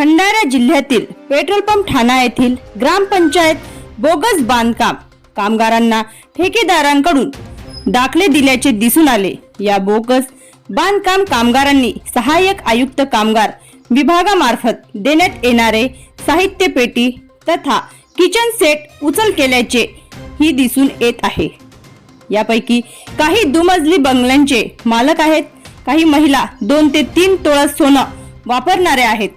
भंडारा जिल्ह्यातील petrol pump Thane येथील ग्रामपंचायत bogus बांधकाम कामगारांना ठेकेदारांकडून दाखले दिल्याचे दिसून आले. या बोगस बांधकाम कामगारांनी सहाय्यक आयुक्त कामगार विभागामार्फत देण्यात येणारे साहित्य पेटी तथा किचन सेट उचल केल्याचे ही दिसून येत आहे. यापैकी काही दुमजली बंगल्यांचे मालक आहेत. काही महिला दोन ते तीन तोळा सोनं वापरणारे आहेत.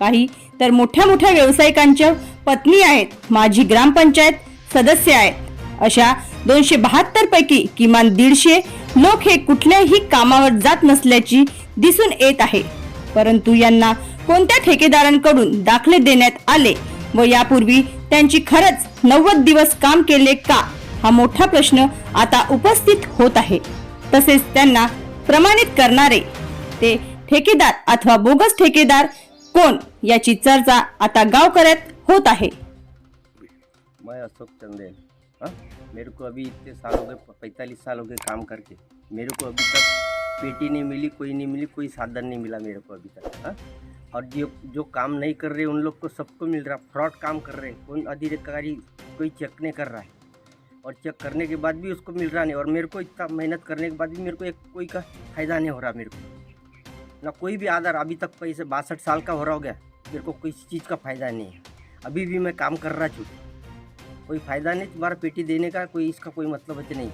काही तर मोठ्या मोठ्या व्यावसायिकांच्या पत्नी आहेत. माझी ग्रामपंचायत सदस्य आहेत. अशा दोनशे बहात्तर पैकी किमान दीडशे लोक हे कुठल्याही कामावर जात नसल्याची दिसून येत आहे. परंतु यांना कोणत्या ठेकेदारांकडून दाखले देण्यात आले व यापूर्वी त्यांची खरंच नव्वद दिवस काम केले का? हा मोठा प्रश्न आता उपस्थित होत आहे. तसेच त्यांना प्रमाणित करणारे ते ठेकेदार अथवा बोगस ठेकेदार कोण? याची चर्चा आता गावकऱ्यात होत आहे. मैं अशोक चंदेल हाँ? मेरे को अभी इतने साल हो गए पैंतालीस साल हो गए काम करके, मेरे को अभी तक पेटी नहीं मिली, कोई नहीं मिली, कोई साधन नहीं मिला मेरे को अभी तक हाँ? और जो जो काम नहीं कर रहे, उन लोग को सबको मिल रहा, फ्रॉड काम कर रहे हैं कौन अधिकारी, कोई चेक नहीं कर रहा है। और चेक करने के बाद भी उसको मिल रहा नहीं, और मेरे को इतना मेहनत करने के बाद भी मेरे को एक कोई का फ़ायदा नहीं हो रहा मेरे को। ना कोई भी आधार अभी तक पैसे बासठ साल का हो रहा हो गया मेरे को किसी चीज़ का फ़ायदा नहीं है। अभी भी मैं काम कर रहा चूँ कोई फ़ायदा नहीं, तुम्हारा पेटी देने का कोई, इसका कोई मतलब है नहीं।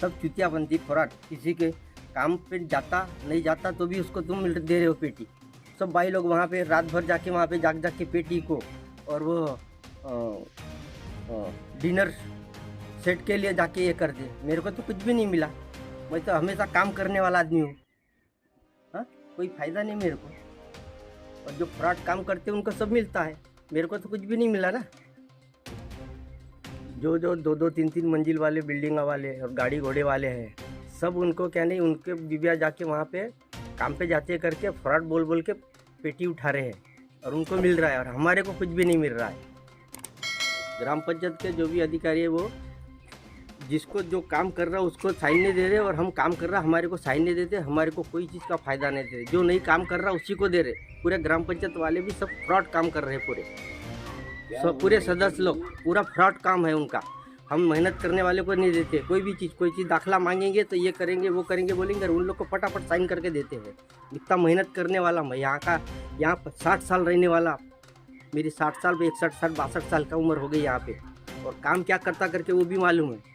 सब चुतिया बनती फ्रॉड किसी के काम पे जाता, नहीं जाता तो भी उसको तुम दे रहे हो पेटी। सब भाई लोग वहाँ पे, रात भर जाके वहाँ पे जाग जाग के पेटी को, और वो डिनर सेट के लिए जाके ये कर दे। मेरे को तो कुछ भी नहीं मिला। मैं तो हमेशा काम करने वाला आदमी हाँ। कोई फ़ायदा नहीं मेरे को। और जो फ्रॉड काम करते हैं, उनको सब मिलता है। मेरे को तो कुछ भी नहीं मिला ना। जो जो, दो दो, तीन तीन मंजिल वाले, बिल्डिंग वाले और गाड़ी घोड़े वाले हैं, सब उनको क्या नहीं, उनके बीबिया जाके वहाँ पे काम पे जाते करके फ्रॉड बोल बोल के पेटी उठा रहे हैं और उनको मिल रहा है और हमारे को कुछ भी नहीं मिल रहा है। ग्राम पंचायत के जो भी अधिकारी है वो जिसको जो काम कर रहा है उसको साइन नहीं दे रहे और हम काम कर रहा हमारे को साइन नहीं देते हमारे को कोई चीज़ का फ़ायदा नहीं दे रहे। जो नहीं काम कर रहा उसी को दे रहे। पूरे ग्राम पंचायत वाले भी सब फ्रॉड काम कर रहे हैं पूरे। सब पूरे सदस्य लोग पूरा फ्रॉड काम है उनका। हम मेहनत करने वाले को नहीं देते। कोई भी चीज़ कोई चीज़ दाखिला मांगेंगे तो ये करेंगे वो करेंगे बोलेंगे उन लोग को फटाफट साइन करके देते हैं। इतना मेहनत करने वाला मैं यहाँ का यहाँ पर साठ साल रहने वाला। मेरी साठ साल इकसठ साठ बासठ साल का उम्र हो गई यहाँ पे। और काम क्या करता करके वो भी मालूम है।